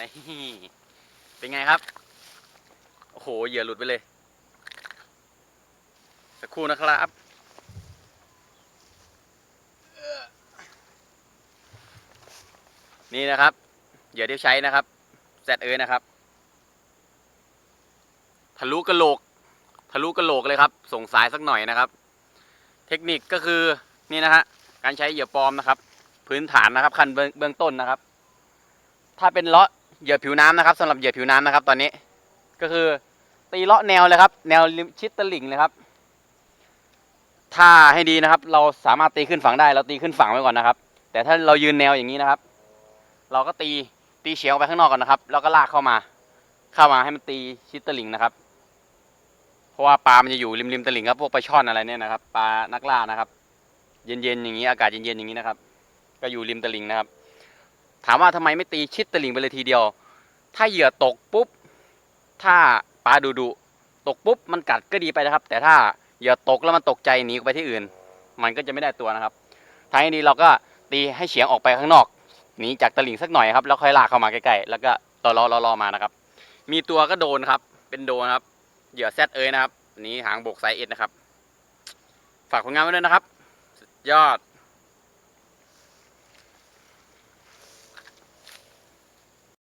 นี่เป็นไงครับ โอ้โห เหยื่อหลุดไปเลย สักครู่นะครับนี่นะครับ เหยื่อที่ใช้นะครับแซดเอยนะครับ ทะลุกระโหลก ทะลุกระโหลกเลยครับ ส่งสายสักหน่อยนะครับ เทคนิคก็คือนี่นะฮะ การใช้เหยื่อปลอมนะครับ พื้นฐานนะครับขั้นเบื้องเบื้องต้นนะครับ ถ้าเป็นเลาะ เหยื่อผิวน้ำนะครับสำหรับเหยื่อผิวน้ำนะครับ ตอนนี้ ก็คือตีเลาะแนวเลยครับ แนวชิดตลิ่งเลยครับถ้าให้ดีนะครับ เราสามารถตีขึ้นฝั่งได้เราตีขึ้นฝั่งไว้ก่อนนะครับ แต่ถ้าเรายืนแนวอย่างนี้นะครับ เราก็ตีตีเฉียงออกไปข้างนอกก่อนนะครับ แล้วก็ลากเข้ามา เข้ามาให้มันตีชิดตลิ่งนะครับ เพราะว่าปลา มันจะอยู่ริมริมตลิ่งครับพวกปลาช่อนอะไรเนี่ยนะครับปลานักล่านะครับ เย็นๆอย่างนี้อากาศเย็นๆอย่างนี้นะครับ ก็อยู่ริมตลิ่งนะครับ ถามว่าทำไมไม่ตีชิดตะลิ่งไปเลยทีเดียว ถ้าเหยื่อตกปุ๊บ ถ้าปลาดุดุตกปุ๊บมันกัดก็ดีไปนะครับ แต่ถ้าเหยื่อตกแล้วมันตกใจหนีไปที่อื่น มันก็จะไม่ได้ตัวนะครับทางนี้เราก็ตีให้เฉียงออกไปข้างนอกหนีจากตะลิ่งสักหน่อยครับแล้วค่อยลากเข้ามาใกล้ๆแล้วก็รอรอรอรอมานะครับ มีตัวก็โดนครับ เป็นโดนครับเหยื่อแซดเอ้ยนะครับนี้หางบกไซเอสนะครับ ฝากผลงานไว้ด้วยนะครับ สุดยอด